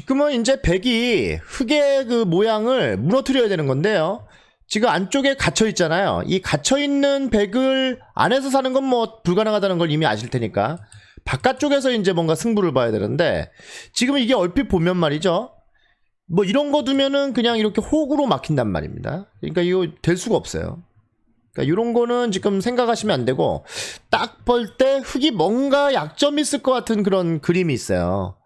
지금은 이제 백이 흙의 그 모양을 무너뜨려야 되는 건데요. 지금 안쪽에 갇혀 있잖아요. 이 갇혀 있는 백을 안에서 사는 건 뭐 불가능하다는 걸 이미 아실 테니까 바깥쪽에서 이제 뭔가 승부를 봐야 되는데 지금 이게 얼핏 보면 말이죠. 뭐 이런 거 두면은 그냥 이렇게 호구로 막힌단 말입니다. 그러니까 이거 될 수가 없어요. 그러니까 이런 거는 지금 생각하시면 안 되고 딱 볼 때 흙이 뭔가 약점이 있을 것 같은 그런 그림이 있어요.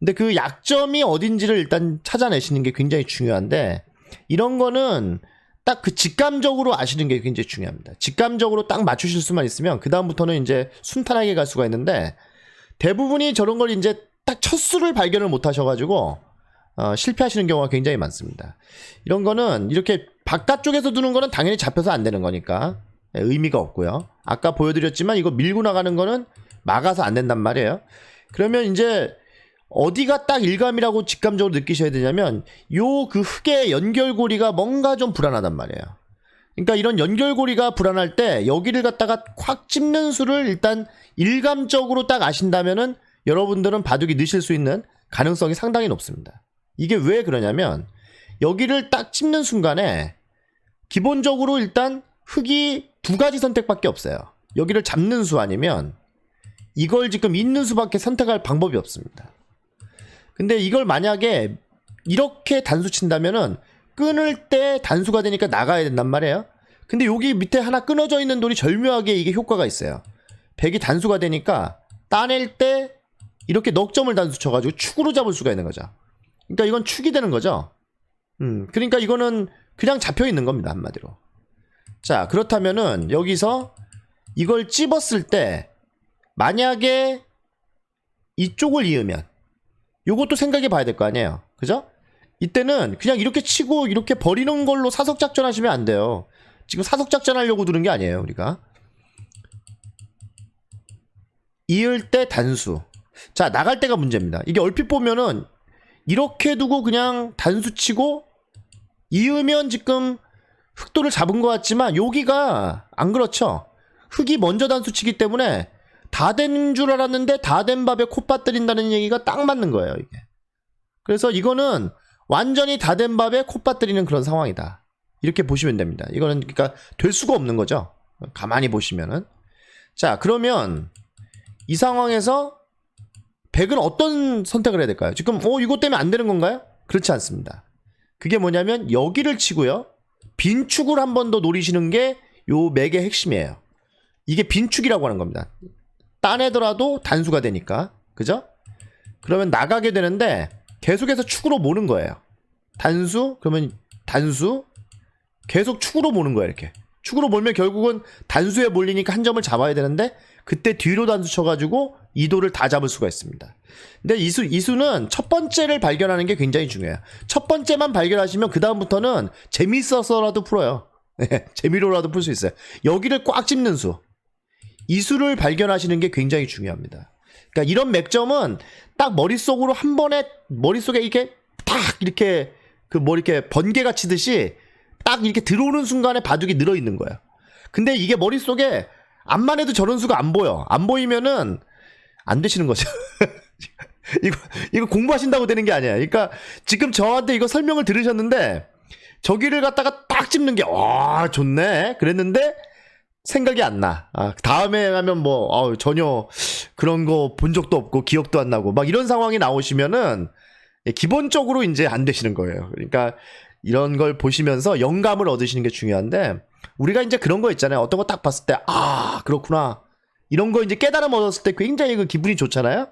근데 그 약점이 어딘지를 일단 찾아내시는 게 굉장히 중요한데 이런 거는 딱 그 직감적으로 아시는 게 굉장히 중요합니다. 직감적으로 딱 맞추실 수만 있으면 그 다음부터는 이제 순탄하게 갈 수가 있는데 대부분이 저런 걸 이제 딱 첫 수를 발견을 못 하셔가지고 어, 실패하시는 경우가 굉장히 많습니다. 이런 거는 이렇게 바깥쪽에서 두는 거는 당연히 잡혀서 안 되는 거니까 예, 의미가 없고요. 아까 보여드렸지만 이거 밀고 나가는 거는 막아서 안 된단 말이에요. 그러면 이제 어디가 딱 일감이라고 직감적으로 느끼셔야 되냐면 요 그 흙의 연결고리가 뭔가 좀 불안하단 말이에요. 그러니까 이런 연결고리가 불안할 때 여기를 갖다가 콱 찝는 수를 일단 일감적으로 딱 아신다면은 여러분들은 바둑이 넣으실 수 있는 가능성이 상당히 높습니다. 이게 왜 그러냐면 여기를 딱 찝는 순간에 기본적으로 일단 흙이 두 가지 선택밖에 없어요. 여기를 잡는 수 아니면 이걸 지금 있는 수밖에 선택할 방법이 없습니다. 근데 이걸 만약에 이렇게 단수 친다면은 끊을 때 단수가 되니까 나가야 된단 말이에요. 근데 여기 밑에 하나 끊어져 있는 돌이 절묘하게 이게 효과가 있어요. 백이 단수가 되니까 따낼 때 이렇게 넉 점을 단수 쳐가지고 축으로 잡을 수가 있는 거죠. 그러니까 이건 축이 되는 거죠. 음, 그러니까 이거는 그냥 잡혀 있는 겁니다 한마디로. 자 그렇다면은 여기서 이걸 찝었을 때 만약에 이쪽을 이으면 요것도 생각해 봐야 될 거 아니에요. 그죠? 이때는 그냥 이렇게 치고 이렇게 버리는 걸로 사석 작전 하시면 안 돼요. 지금 사석 작전 하려고 두는 게 아니에요, 우리가. 이을 때 단수. 자, 나갈 때가 문제입니다. 이게 얼핏 보면은 이렇게 두고 그냥 단수 치고 이으면 지금 흑도를 잡은 것 같지만 여기가 안 그렇죠. 흑이 먼저 단수 치기 때문에 다 된 줄 알았는데 다 된 밥에 콧 빠뜨린다는 얘기가 딱 맞는 거예요, 이게. 그래서 이거는 완전히 다 된 밥에 콧 빠뜨리는 그런 상황이다. 이렇게 보시면 됩니다. 이거는 그러니까 될 수가 없는 거죠. 가만히 보시면은. 자, 그러면 이 상황에서 백은 어떤 선택을 해야 될까요? 지금 어 이것 때문에 안 되는 건가요? 그렇지 않습니다. 그게 뭐냐면 여기를 치고요. 빈 축을 한 번 더 노리시는 게 요 맥의 핵심이에요. 이게 빈축이라고 하는 겁니다. 따내더라도 단수가 되니까. 그죠? 그러면 나가게 되는데 계속해서 축으로 모는 거예요. 단수 그러면 단수 계속 축으로 모는 거예요, 이렇게. 축으로 몰면 결국은 단수에 몰리니까 한 점을 잡아야 되는데 그때 뒤로 단수 쳐가지고 이도를 다 잡을 수가 있습니다. 근데 이수 이수는 첫 번째를 발견하는 게 굉장히 중요해요. 첫 번째만 발견하시면 그 다음부터는 재밌어서라도 풀어요. 네, 재미로라도 풀 수 있어요. 여기를 꽉 찝는 수. 이수를 발견하시는 게 굉장히 중요합니다. 그러니까 이런 맥점은 딱 머릿속으로 한 번에 머릿속에 이렇게 딱 이렇게 그 뭐 이렇게 번개가 치듯이 딱 이렇게 들어오는 순간에 바둑이 늘어 있는 거예요. 근데 이게 머릿속에 암만 해도 저런 수가 안 보여. 안 보이면은 안 되시는 거죠. 이거 이거 공부하신다고 되는 게 아니야. 그러니까 지금 저한테 이거 설명을 들으셨는데 저기를 갖다가 딱 찝는 게 와 좋네. 그랬는데 생각이 안 나. 아, 다음에 하면 뭐 어, 전혀 그런 거 본 적도 없고 기억도 안 나고 막 이런 상황이 나오시면은 예, 기본적으로 이제 안 되시는 거예요. 그러니까 이런 걸 보시면서 영감을 얻으시는 게 중요한데 우리가 이제 그런 거 있잖아요. 어떤 거 딱 봤을 때 아 그렇구나 이런 거 이제 깨달음 얻었을 때 굉장히 그 기분이 좋잖아요.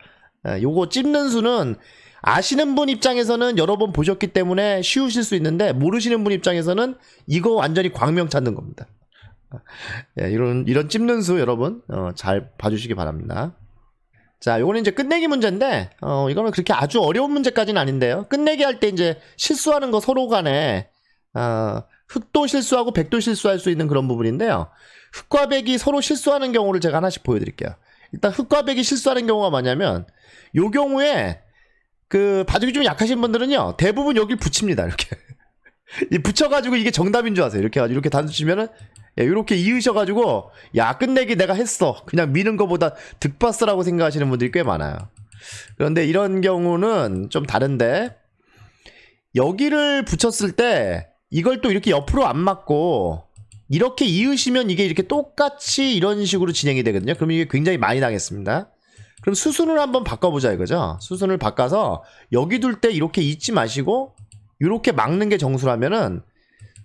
예, 요거 찝는 수는 아시는 분 입장에서는 여러 번 보셨기 때문에 쉬우실 수 있는데 모르시는 분 입장에서는 이거 완전히 광명 찾는 겁니다. 예, 이런 이런 찝는 수 여러분 어, 잘 봐주시기 바랍니다. 자, 요거는 이제 끝내기 문제인데, 어, 이거는 그렇게 아주 어려운 문제까지는 아닌데요. 끝내기 할 때 이제 실수하는 거 서로 간에, 어, 흑도 실수하고 백도 실수할 수 있는 그런 부분인데요. 흑과 백이 서로 실수하는 경우를 제가 하나씩 보여드릴게요. 일단 흑과 백이 실수하는 경우가 뭐냐면, 요 경우에, 그, 바둑이 좀 약하신 분들은요, 대부분 여길 붙입니다, 이렇게. 이 붙여가지고 이게 정답인 줄 아세요. 이렇게 해가지고 이렇게 단수 치면은, 예, 이렇게 이으셔가지고 야 끝내기 내가 했어 그냥 미는 거보다 득봤어라고 생각하시는 분들이 꽤 많아요 그런데 이런 경우는 좀 다른데 여기를 붙였을 때 이걸 또 이렇게 옆으로 안 맞고 이렇게 이으시면 이게 이렇게 똑같이 이런 식으로 진행이 되거든요. 그럼 이게 굉장히 많이 당했습니다. 그럼 수순을 한번 바꿔보자 이거죠. 수순을 바꿔서 여기 둘 때 이렇게 잊지 마시고 이렇게 막는 게 정수라면은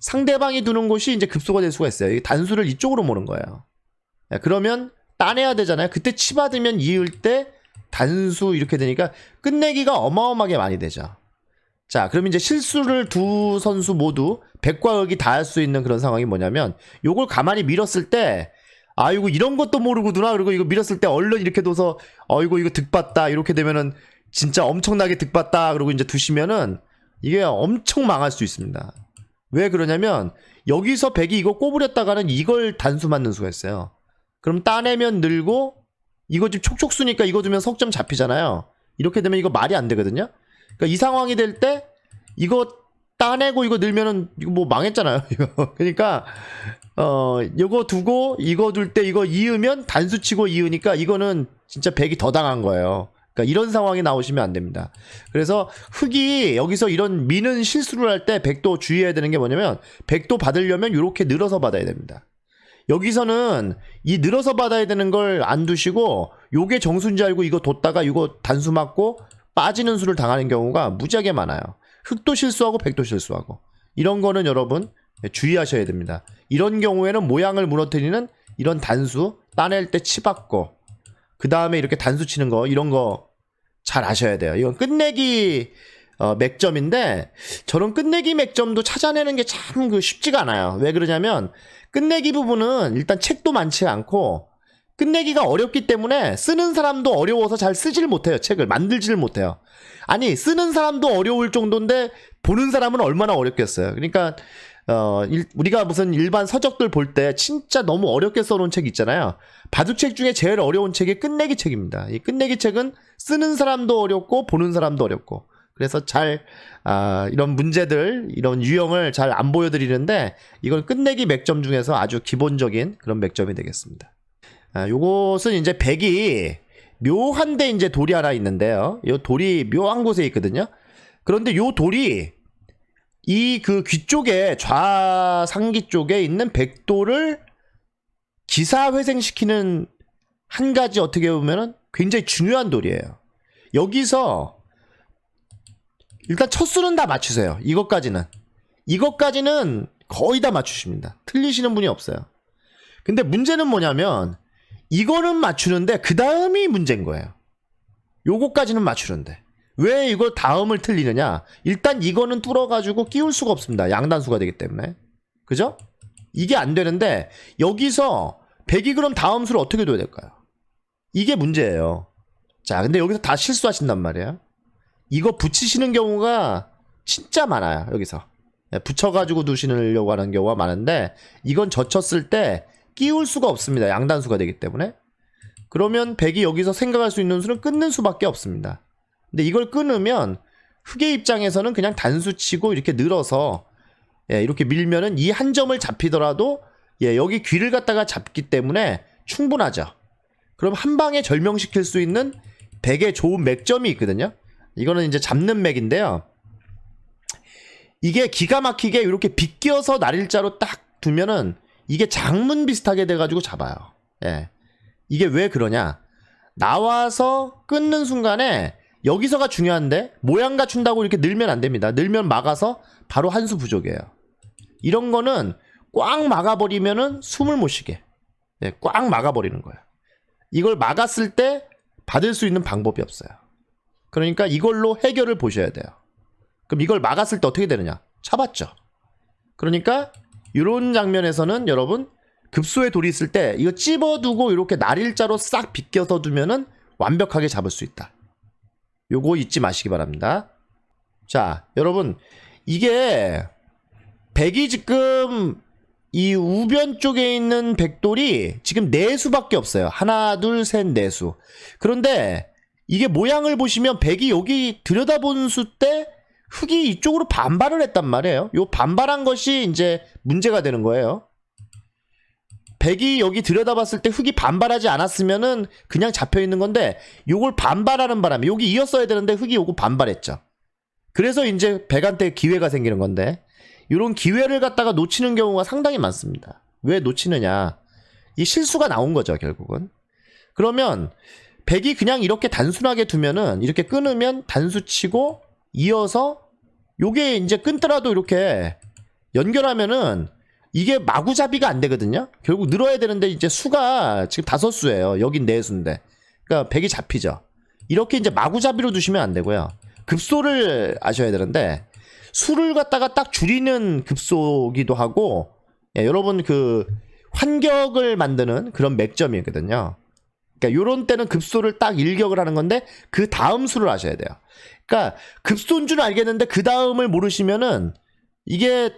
상대방이 두는 곳이 이제 급소가 될 수가 있어요. 이 단수를 이쪽으로 모는 거예요. 야, 그러면 따내야 되잖아요. 그때 치받으면 이을 때 단수 이렇게 되니까 끝내기가 어마어마하게 많이 되죠. 자, 그럼 이제 실수를 두 선수 모두 백과 극이 다 할 수 있는 그런 상황이 뭐냐면 요걸 가만히 밀었을 때 아이고 이런 것도 모르고 누나 그리고 이거 밀었을 때 얼른 이렇게 둬서 어이구 이거 득봤다 이렇게 되면은 진짜 엄청나게 득봤다 그러고 이제 두시면은 이게 엄청 망할 수 있습니다. 왜 그러냐면 여기서 백이 이거 꼬부렸다가는 이걸 단수 맞는 수가 있어요. 그럼 따내면 늘고 이거 지금 촉촉 수니까 이거 두면 석점 잡히잖아요. 이렇게 되면 이거 말이 안 되거든요. 그러니까 이 상황이 될 때 이거 따내고 이거 늘면은 이거 뭐 망했잖아요. 이거. 그러니까 어 이거 두고 이거 둘 때 이거 이으면 단수 치고 이으니까 이거는 진짜 백이 더 당한 거예요. 그러니까 이런 상황이 나오시면 안 됩니다. 그래서 흑이 여기서 이런 미는 실수를 할 때 백도 주의해야 되는 게 뭐냐면 백도 받으려면 이렇게 늘어서 받아야 됩니다. 여기서는 이 늘어서 받아야 되는 걸 안 두시고 요게 정수인지 알고 이거 뒀다가 이거 단수 맞고 빠지는 수를 당하는 경우가 무지하게 많아요. 흑도 실수하고 백도 실수하고 이런 거는 여러분 주의하셔야 됩니다. 이런 경우에는 모양을 무너뜨리는 이런 단수 따낼 때 치받고 그 다음에 이렇게 단수 치는 거 이런 거 잘 아셔야 돼요. 이건 끝내기 어, 맥점인데 저는 끝내기 맥점도 찾아내는 게 참 그 쉽지가 않아요. 왜 그러냐면 끝내기 부분은 일단 책도 많지 않고 끝내기가 어렵기 때문에 쓰는 사람도 어려워서 잘 쓰질 못해요. 책을 만들지를 못해요. 아니 쓰는 사람도 어려울 정도인데 보는 사람은 얼마나 어렵겠어요. 그러니까 어, 일- 우리가 무슨 일반 서적들 볼 때 진짜 너무 어렵게 써놓은 책 있잖아요. 바둑책 중에 제일 어려운 책이 끝내기 책입니다. 이 끝내기 책은 쓰는 사람도 어렵고 보는 사람도 어렵고 그래서 잘 아, 이런 문제들 이런 유형을 잘 안 보여드리는데 이건 끝내기 맥점 중에서 아주 기본적인 그런 맥점이 되겠습니다. 아, 요것은 이제 백이 묘한데 이제 돌이 하나 있는데요. 요 돌이 묘한 곳에 있거든요. 그런데 요 돌이 이 그 귀 쪽에 좌상기 쪽에 있는 백도를 기사회생시키는 한 가지 어떻게 보면은 굉장히 중요한 돌이에요. 여기서 일단 첫 수는 다 맞추세요. 이것까지는. 이것까지는 거의 다 맞추십니다. 틀리시는 분이 없어요. 근데 문제는 뭐냐면 이거는 맞추는데 그 다음이 문제인 거예요. 요거까지는 맞추는데 왜 이걸 다음을 틀리느냐? 일단 이거는 뚫어가지고 끼울 수가 없습니다. 양단수가 되기 때문에 그죠? 이게 안 되는데 여기서 100이 그럼 다음 수를 어떻게 둬야 될까요? 이게 문제예요. 자, 근데 여기서 다 실수하신단 말이에요. 이거 붙이시는 경우가 진짜 많아요. 여기서 예, 붙여가지고 두시려고 하는 경우가 많은데 이건 젖혔을 때 끼울 수가 없습니다. 양단수가 되기 때문에. 그러면 백이 여기서 생각할 수 있는 수는 끊는 수밖에 없습니다. 근데 이걸 끊으면 흑의 입장에서는 그냥 단수 치고 이렇게 늘어서 예, 이렇게 밀면은 이 한 점을 잡히더라도 예, 여기 귀를 갖다가 잡기 때문에 충분하죠. 그럼 한 방에 절명시킬 수 있는 백의 좋은 맥점이 있거든요. 이거는 이제 잡는 맥인데요. 이게 기가 막히게 이렇게 비껴서 날일자로 딱 두면은 이게 장문 비슷하게 돼가지고 잡아요. 예. 이게 왜 그러냐? 나와서 끊는 순간에 여기서가 중요한데 모양 갖춘다고 이렇게 늘면 안 됩니다. 늘면 막아서 바로 한 수 부족이에요. 이런 거는 꽉 막아버리면은 숨을 못 쉬게. 예, 꽉 막아버리는 거예요. 이걸 막았을 때 받을 수 있는 방법이 없어요. 그러니까 이걸로 해결을 보셔야 돼요. 그럼 이걸 막았을 때 어떻게 되느냐? 잡았죠. 그러니까 이런 장면에서는 여러분 급소에 돌이 있을 때 이거 찝어두고 이렇게 날일자로 싹 비껴서 두면은 완벽하게 잡을 수 있다. 요거 잊지 마시기 바랍니다. 자, 여러분 이게 백이 지금 이 우변 쪽에 있는 백돌이 지금 네 수밖에 없어요. 하나, 둘, 셋, 네 수. 그런데 이게 모양을 보시면 백이 여기 들여다본 수 때 흙이 이쪽으로 반발을 했단 말이에요. 요 반발한 것이 이제 문제가 되는 거예요. 백이 여기 들여다봤을 때 흙이 반발하지 않았으면은 그냥 잡혀 있는 건데 요걸 반발하는 바람에 여기 이었어야 되는데 흙이 요거 반발했죠. 그래서 이제 백한테 기회가 생기는 건데 이런 기회를 갖다가 놓치는 경우가 상당히 많습니다. 왜 놓치느냐? 이 실수가 나온 거죠, 결국은. 그러면 백이 그냥 이렇게 단순하게 두면은 이렇게 끊으면 단수 치고 이어서 요게 이제 끊더라도 이렇게 연결하면은 이게 마구잡이가 안 되거든요. 결국 늘어야 되는데 이제 수가 지금 다섯 수예요. 여긴 네 수인데. 그러니까 백이 잡히죠. 이렇게 이제 마구잡이로 두시면 안 되고요. 급소를 아셔야 되는데 수를 갖다가 딱 줄이는 급소기도 하고 예, 여러분 그 환격을 만드는 그런 맥점이거든요. 그러니까 요런 때는 급소를 딱 일격을 하는 건데 그 다음 수를 아셔야 돼요. 그러니까 급소인 줄 알겠는데 그 다음을 모르시면은 이게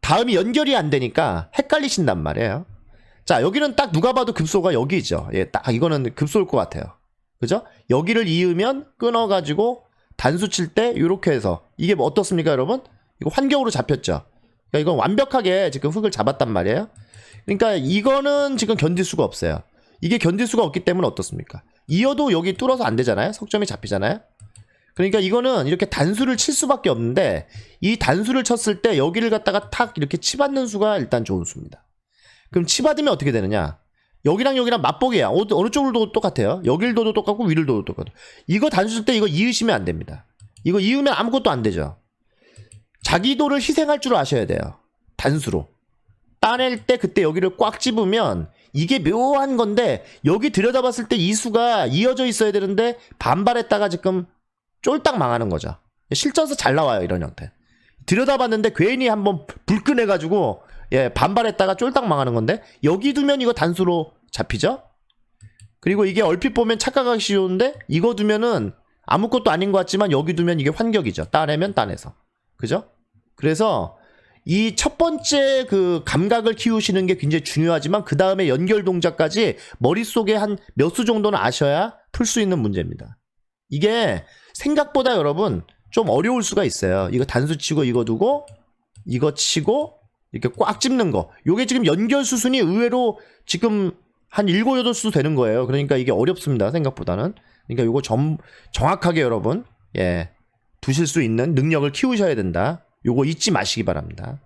다음이 연결이 안 되니까 헷갈리신단 말이에요. 자, 여기는 딱 누가 봐도 급소가 여기죠. 예, 딱 이거는 급소일 것 같아요. 그죠? 여기를 이으면 끊어가지고 단수 칠 때 이렇게 해서 이게 뭐 어떻습니까, 여러분? 이거 환경으로 잡혔죠. 그러니까 이건 완벽하게 지금 흙을 잡았단 말이에요. 그러니까 이거는 지금 견딜 수가 없어요. 이게 견딜 수가 없기 때문에 어떻습니까? 이어도 여기 뚫어서 안 되잖아요. 석점이 잡히잖아요. 그러니까 이거는 이렇게 단수를 칠 수밖에 없는데 이 단수를 쳤을 때 여기를 갖다가 탁 이렇게 치받는 수가 일단 좋은 수입니다. 그럼 치받으면 어떻게 되느냐? 여기랑 여기랑 맛보기야. 어, 어느 쪽으로도 똑같아요. 여길도도 똑같고 위를도도 똑같고. 이거 단수 칠때 이거 이으시면 안 됩니다. 이거 이으면 아무것도 안 되죠. 자기도를 희생할 줄 아셔야 돼요. 단수로. 따낼 때 그때 여기를 꽉 집으면 이게 묘한 건데 여기 들여다봤을 때 이 수가 이어져 있어야 되는데 반발했다가 지금 쫄딱 망하는 거죠. 실전서 잘 나와요 이런 형태. 들여다봤는데 괜히 한번 불끈해가지고 예 반발했다가 쫄딱 망하는 건데 여기 두면 이거 단수로 잡히죠. 그리고 이게 얼핏 보면 착각하기 쉬운데 이거 두면은 아무것도 아닌 것 같지만 여기 두면 이게 환격이죠. 따내면 따내서 그죠? 그래서 이첫 번째 그 감각을 키우시는 게 굉장히 중요하지만 그 다음에 연결 동작까지 머릿속에 한 몇 수 정도는 아셔야 풀 수 있는 문제입니다. 이게 생각보다 여러분 좀 어려울 수가 있어요. 이거 단수 치고 이거 두고 이거 치고 이렇게 꽉 집는 거. 요게 지금 연결 수순이 의외로 지금 한 7, 8수 되는 거예요. 그러니까 이게 어렵습니다. 생각보다는. 그러니까 요거 점, 정확하게 여러분 예. 두실 수 있는 능력을 키우셔야 된다. 요거 잊지 마시기 바랍니다.